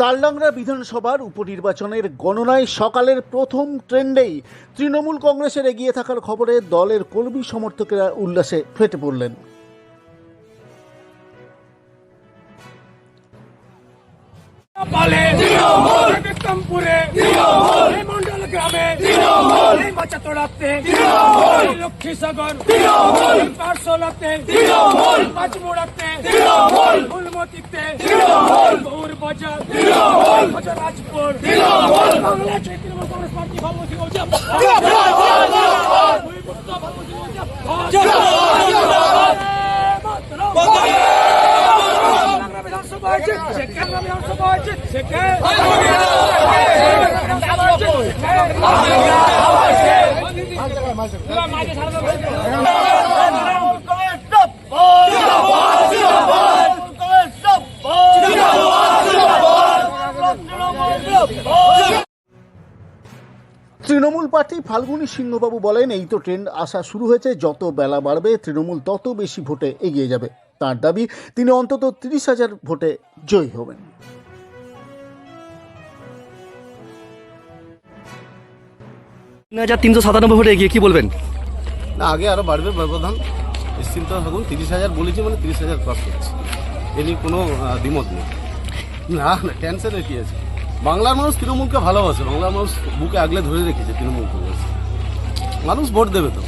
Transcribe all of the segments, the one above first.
তালডাংরা বিধানসভার উপনির্বাচনের গণনায় সকালের প্রথম ট্রেন্ডেই তৃণমূল কংগ্রেসের এগিয়ে থাকার খবরে দলের কর্মী সমর্থকেরা উল্লাসে ফেটে পড়লেন। লক্ষ্মী সাগর। পাঁচমোড়াতে ফুলমতিতে রাজপুর বাংলা তৃণমূল কংগ্রেস পার্টি ভাবমতি বলছে? বিধানসভা আছে সেখানে বিধানসভা আছে সেখানে তৃণমূল প্রার্থী ফাল্গুনী সিংহবাবু বলেন এই তো ট্রেন্ড আসা শুরু হয়েছে যত বেলা বাড়বে তৃণমূল তত বেশি ভোটে এগিয়ে যাবে। তার দাবি তিনি অন্তত তিরিশ হাজার ভোটে জয়ী হবেন। তিন হাজার তিনশো সাতানব্বই ভোটে এগিয়ে কি বলবেন? না আগে আরও বাড়বে ব্যবধান নিশ্চিন্ত থাকুন তিরিশ হাজার বলেছি মানে তিরিশ হাজার ক্রস করছে। এ নিয়ে কোনো দ্বিমত নেই। না না টেনশনের কি আছে? বাংলার মানুষ তৃণমূলকে ভালোবাসে, বাংলার মানুষ বুকে আগলে ধরে রেখেছে তৃণমূল কংগ্রেস মানুষ ভোট দেবে তো।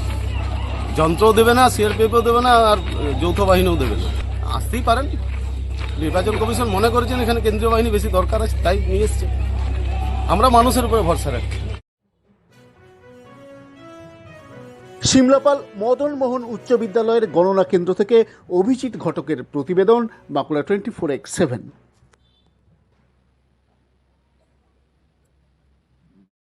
যন্ত্রও দেবে না সিআরপিএফও দেবে না, আর যৌথ বাহিনীও দেবে না। আসতেই পারেন। নির্বাচন কমিশন মনে করেছেন এখানে কেন্দ্রীয় বাহিনী বেশি দরকার আছে, তাই নিয়ে এসছে। আমরা মানুষের উপরে ভরসা রাখছি। সিমলাপাল মদন মোহন উচ্চ বিদ্যালয়ের গণনা কেন্দ্র থেকে অভিজিৎ ঘটকের প্রতিবেদন, Bankura twenty four X seven.